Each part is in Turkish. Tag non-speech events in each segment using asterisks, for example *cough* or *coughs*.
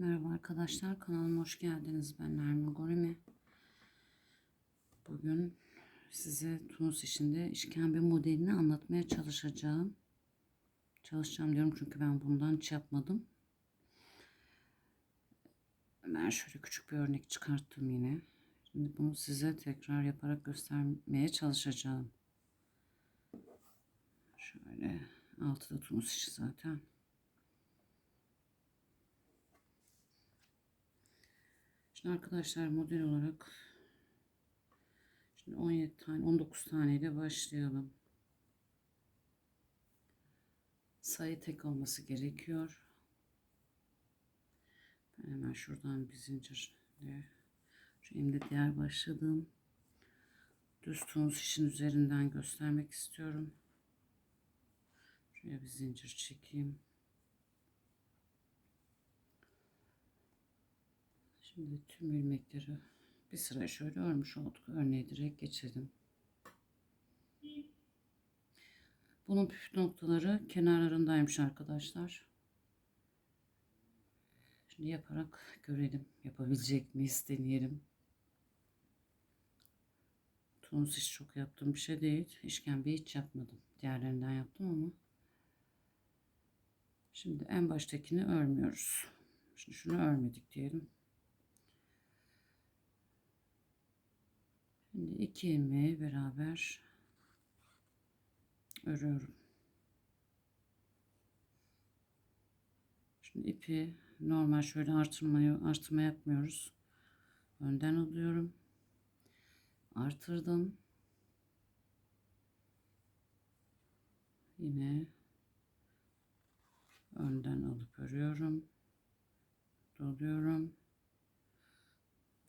Merhaba arkadaşlar kanalıma hoş geldiniz. Ben Nermin Gorimi. Bugün size Tunus işinde işkembe modelini anlatmaya çalışacağım. Çalışacağım diyorum çünkü ben bundan hiç yapmadım. Ben şöyle küçük bir örnek çıkarttım yine. Şimdi bunu size tekrar yaparak göstermeye çalışacağım. Şöyle altı da Tunus işi zaten. Şimdi arkadaşlar model olarak şimdi 17 tane 19 tane ile başlayalım. Sayı tek olması gerekiyor. Ben hemen şuradan bir zincirle şimdi diğer başladığım düz tunus işin üzerinden göstermek istiyorum. Şuraya bir zincir çekeyim. Şimdi tüm ilmekleri bir sıra şöyle örmüş olduk. Örneği direkt geçelim. Bunun püf noktaları kenarlarındaymış arkadaşlar. Şimdi yaparak görelim. Yapabilecek miyiz deneyelim. Tunus iş çok yaptığım bir şey değil. İşkembe hiç yapmadım. Diğerlerinden yaptım ama. Şimdi en baştakini örmüyoruz. Şimdi şunu örmedik diyelim. Şimdi iki ilmeği beraber örüyorum. Şimdi ipi normal şöyle artırmayı artırma yapmıyoruz. Önden alıyorum. Artırdım. Yine önden alıp örüyorum. Doluyorum.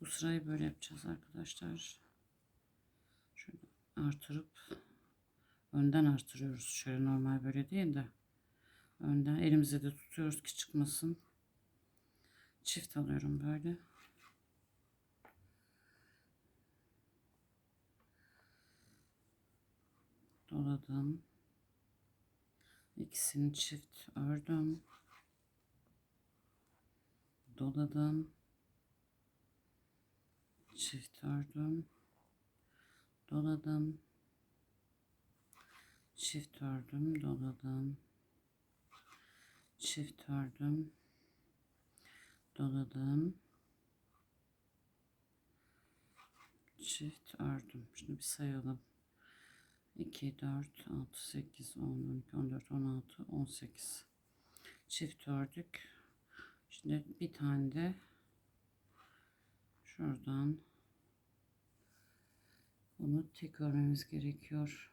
Bu sırayı böyle yapacağız arkadaşlar artırıp önden artırıyoruz. Şöyle normal böyle değil de önden elimize de tutuyoruz ki çıkmasın. Çift alıyorum böyle. Doladım. İkisini çift ördüm. Doladım. Çift ördüm doladım. Çift ördüm doladım. Çift ördüm doladım. Çift ördüm. Şimdi bir sayalım. 2 4 6 8 10 12 14 16 18 çift ördük. Şimdi bir tane de şuradan bunu tek örmemiz gerekiyor.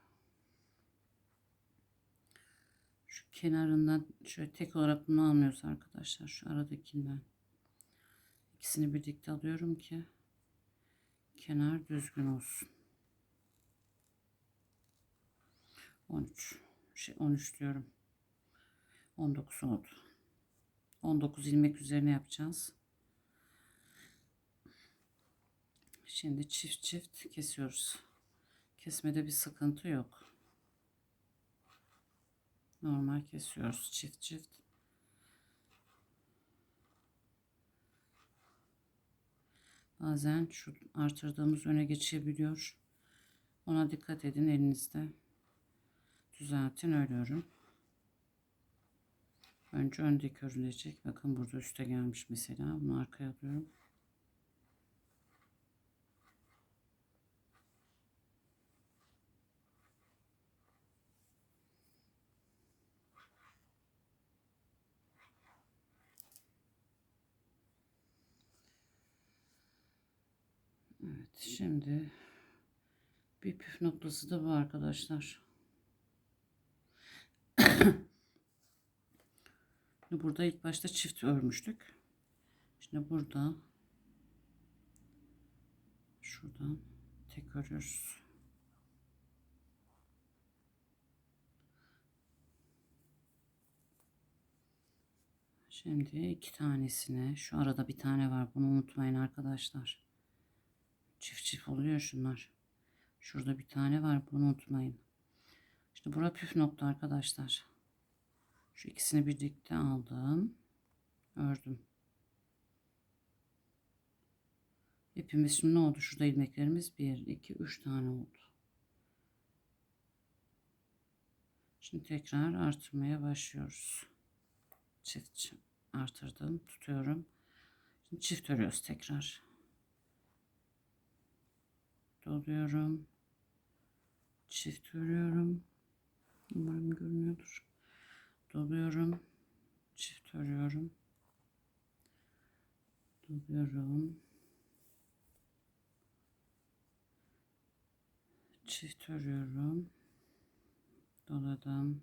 Şu kenarından şöyle tek olarak bunu almıyoruz arkadaşlar. Şu aradakinden. İkisini birlikte alıyorum ki kenar düzgün olsun. 13 şey 13 diyorum. 19 oldu. 19 ilmek üzerine yapacağız. Şimdi çift çift kesiyoruz. Kesmede bir sıkıntı yok. Normal kesiyoruz çift çift. Bazen şu artırdığımız öne geçebiliyor. Ona dikkat edin elinizde. Düzeltin örüyorum. Önce öndeki örülecek. Bakın burada üste gelmiş mesela. Bunu arkaya alıyorum. Evet şimdi bir püf noktası da bu arkadaşlar. *coughs* burada ilk başta çift örmüştük. Şimdi burada şuradan tek örüyoruz. Şimdi iki tanesine şu arada bir tane var bunu unutmayın arkadaşlar. Çift çift oluyor şunlar. Şurada bir tane var. Bunu unutmayın. İşte bura püf nokta arkadaşlar. Şu ikisini birlikte aldım. Ördüm. İpimiz şimdi ne oldu? Şurada ilmeklerimiz 1, 2, 3 tane oldu. Şimdi tekrar artırmaya başlıyoruz. Çift artırdım, tutuyorum. Şimdi çift örüyoruz tekrar. Doluyorum. Çift örüyorum. Umarım görünüyordur. Doluyorum. Çift örüyorum. Doluyorum. Çift örüyorum. Doladım.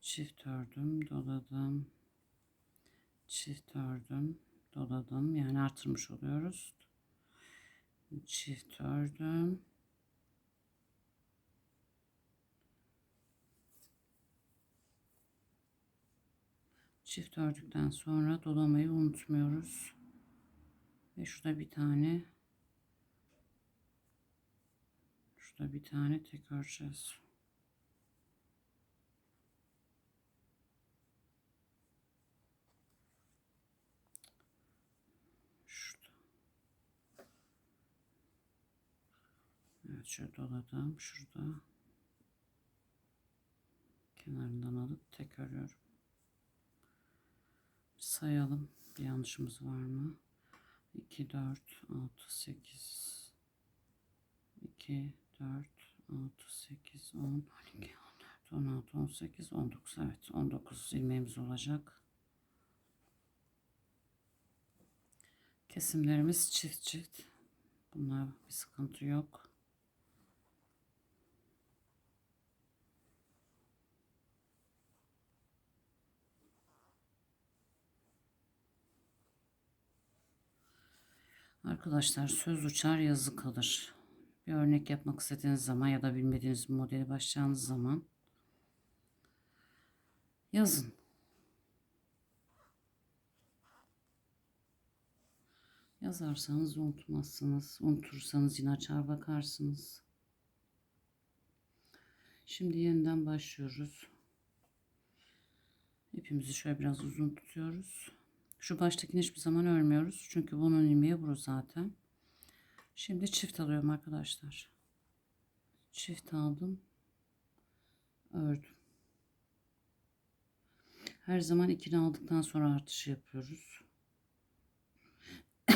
Çift ördüm, doladım. Çift ördüm, doladım. Yani artırmış oluyoruz. Çift ördüm. Çift ördükten sonra dolamayı unutmuyoruz. Ve şurada bir tane şurada bir tane tek öreceğiz. Şurada. Evet şöyle doladım. Şurada. Kenarından alıp tek örüyorum. Sayalım. Bir yanlışımız var mı? 2, 4, 6, 8, 2, 4, 6, 8, 10, 12, 14, 16, 18, 19. Evet 19 ilmeğimiz olacak. Kesimlerimiz çift çift. Bunlar bir sıkıntı yok. Arkadaşlar söz uçar yazı kalır. Bir örnek yapmak istediğiniz zaman ya da bilmediğiniz bir modeli başlayacağınız zaman yazın. Yazarsanız unutmazsınız. Unutursanız yine açar bakarsınız. Şimdi yeniden başlıyoruz. İpimizi şöyle biraz uzun tutuyoruz. Şu baştakini hiçbir zaman örmüyoruz. Çünkü bunun ilmeği bu zaten. Şimdi çift alıyorum arkadaşlar. Çift aldım. Ördüm. Her zaman ikili aldıktan sonra artışı yapıyoruz. *coughs*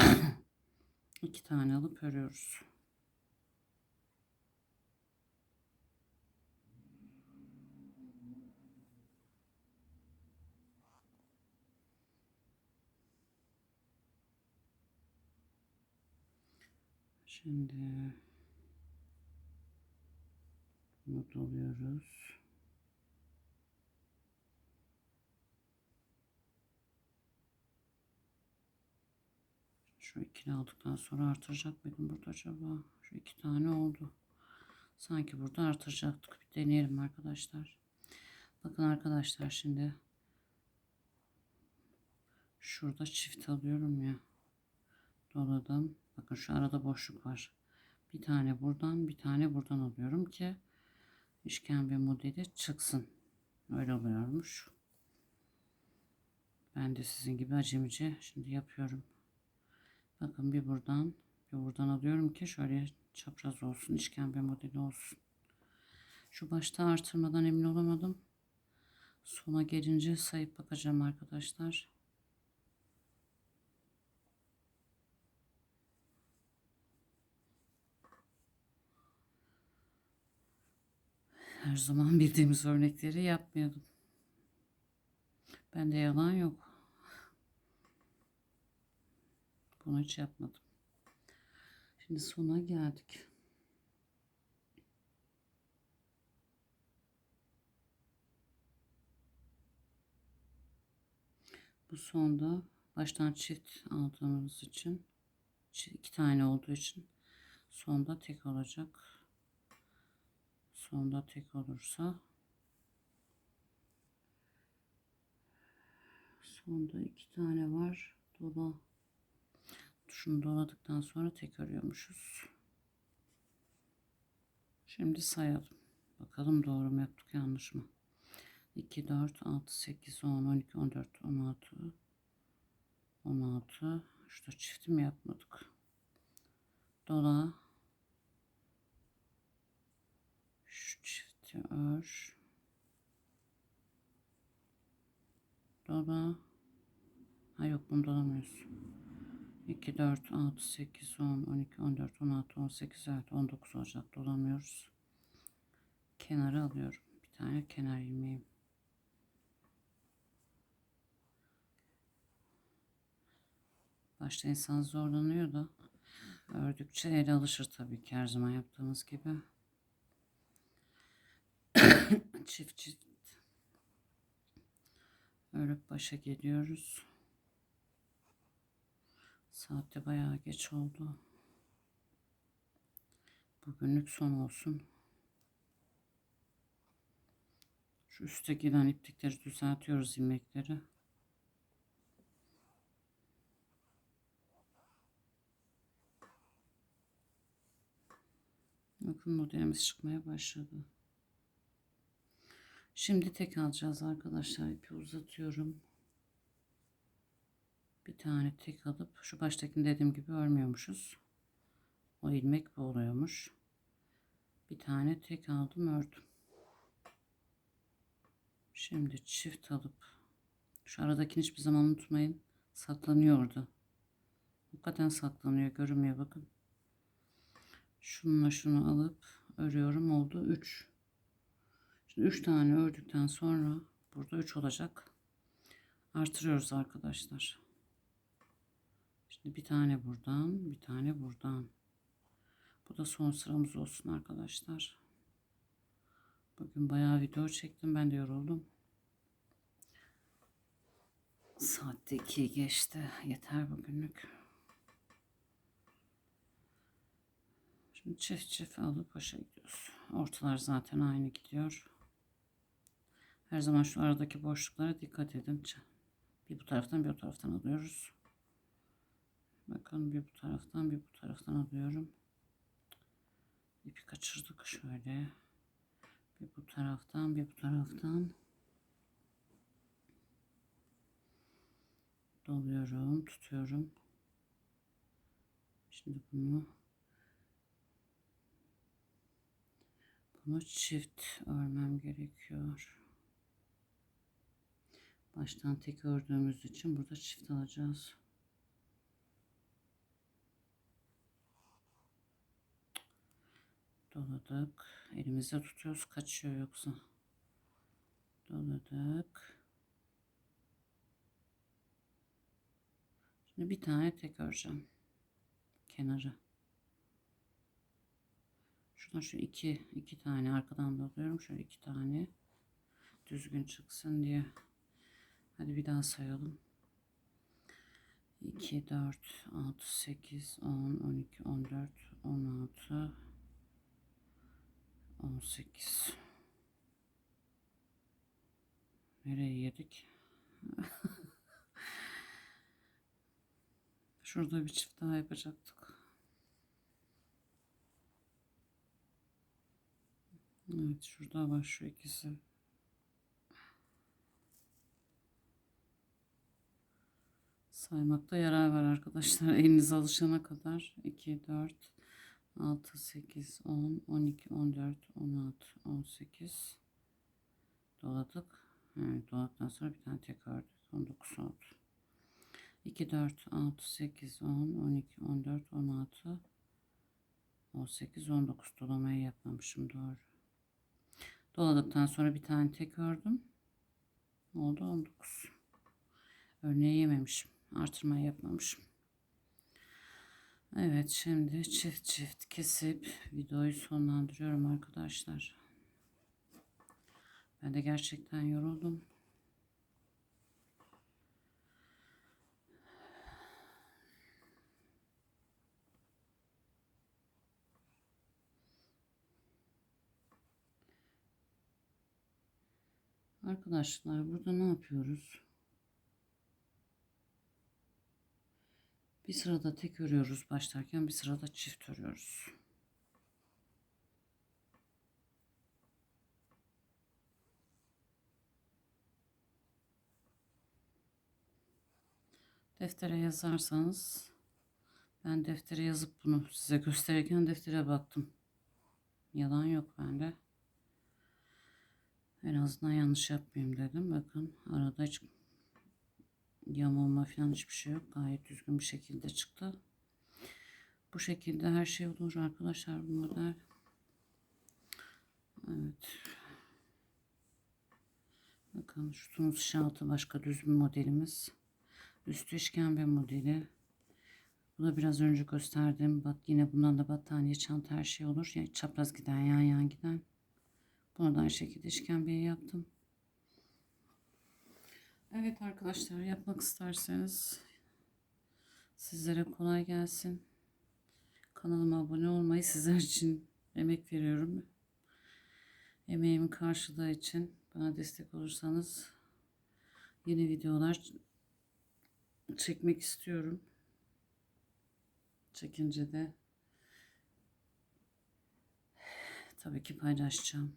İki tane alıp örüyoruz. Şimdi bunu doluyoruz. Şu ikili aldıktan sonra artıracak mıydım burada acaba? Şu iki tane oldu. Sanki burada artıracaktık. Bir deneyelim arkadaşlar. Bakın arkadaşlar şimdi şurada çift alıyorum ya. Doladım. Bakın şu arada boşluk var. Bir tane buradan bir tane buradan alıyorum ki işkembe modeli çıksın. Öyle oluyormuş. Ben de sizin gibi acemice şimdi yapıyorum. Bakın bir buradan bir buradan alıyorum ki şöyle çapraz olsun. işkembe modeli olsun. Şu başta artırmadan emin olamadım. Sona gelince sayıp bakacağım arkadaşlar. Her zaman *laughs* bildiğimiz örnekleri yapmıyordum. Bende yalan yok. Bunu hiç yapmadım. Şimdi sona geldik. Bu sonda baştan çift aldığımız için iki tane olduğu için sonda tek olacak. Sonda tek olursa sonda iki tane var. Dola şunu doladıktan sonra tek örüyormuşuz. Şimdi sayalım. Bakalım doğru mu yaptık yanlış mı? 2, 4, 6, 8, 10, 12, 14, 16, 16. Şurada çifti mi yapmadık? dola şu çifti ör dola ha yok bunu dolamıyoruz 2 4 6 8 10 12 14 16 18 evet 19 olacak. Dolamıyoruz. Kenara alıyorum. Bir tane kenar ilmeğim. Başta insan zorlanıyor da ördükçe ele alışır tabii ki her zaman yaptığımız gibi çift çift örüp başa geliyoruz. Saatte bayağı geç oldu. Bugünlük son olsun. Şu üstte gelen iplikleri düzeltiyoruz ilmekleri. Bakın modelimiz çıkmaya başladı. Şimdi tek alacağız arkadaşlar. İpi uzatıyorum. Bir tane tek alıp şu baştakini dediğim gibi örmüyormuşuz. O ilmek bu oluyormuş. Bir tane tek aldım ördüm. Şimdi çift alıp şu aradakini hiçbir zaman unutmayın. Saklanıyordu. Hakikaten saklanıyor. Görünmüyor bakın. Şununla şunu alıp örüyorum. Oldu 3. Şimdi 3 tane ördükten sonra burada 3 olacak. Artırıyoruz arkadaşlar. Şimdi bir tane buradan, bir tane buradan. Bu da son sıramız olsun arkadaşlar. Bugün bayağı video çektim. Ben de yoruldum. Saatte 2 geçti. Yeter bugünlük. Şimdi çift çift alıp başa gidiyoruz. Ortalar zaten aynı gidiyor. Her zaman şu aradaki boşluklara dikkat edin. Bir bu taraftan bir bu taraftan alıyoruz. Bakın bir bu taraftan bir bu taraftan alıyorum. İpi kaçırdık şöyle. Bir bu taraftan bir bu taraftan. Doluyorum, tutuyorum. Şimdi bunu bunu çift örmem gerekiyor. Baştan tek ördüğümüz için burada çift alacağız. Doladık. Elimizde tutuyoruz. Kaçıyor yoksa. Doladık. Şimdi bir tane tek öreceğim. Kenarı. Şuradan şu iki, iki tane arkadan doluyorum. Şöyle iki tane. Düzgün çıksın diye. Hadi bir daha sayalım. 2, 4, 6, 8, 10, 12, 14, 16, 18. Nereye yedik? *laughs* Şurada bir çift daha yapacaktık. Evet şurada şu ikisi. Saymakta yarar var arkadaşlar. *laughs* Eliniz alışana kadar 2, 4, 6, 8, 10, 12, 14, 16, 18 doladık. Evet, doladıktan sonra bir tane tek ördük. 19 oldu. 2, 4, 6, 8, 10, 12, 14, 16, 18, 19 dolamayı yapmamışım doğru. Doladıktan sonra bir tane tek ördüm. Oldu 19. Örneği yememişim. Artırmayı yapmamışım. Evet şimdi çift çift kesip videoyu sonlandırıyorum arkadaşlar. Ben de gerçekten yoruldum. Arkadaşlar burada ne yapıyoruz? Bir sırada tek örüyoruz başlarken bir sırada çift örüyoruz. Deftere yazarsanız Ben deftere yazıp bunu size gösterirken deftere baktım. Yalan yok bende. En azından yanlış yapmayayım dedim. Bakın arada hiç yamulma falan hiçbir şey yok. Gayet düzgün bir şekilde çıktı. Bu şekilde her şey olur arkadaşlar bu model. Evet. Bakın şu tunus altı başka düz bir modelimiz. Üstü işkembe modeli. Bu da biraz önce gösterdim. Bak yine bundan da battaniye, çanta her şey olur. Ya çapraz giden, yan yan giden. Bunu da aynı şekilde işkembeye yaptım. Evet arkadaşlar yapmak isterseniz sizlere kolay gelsin. Kanalıma abone olmayı sizler için emek veriyorum. Emeğimin karşılığı için bana destek olursanız yeni videolar çekmek istiyorum. Çekince de tabii ki paylaşacağım.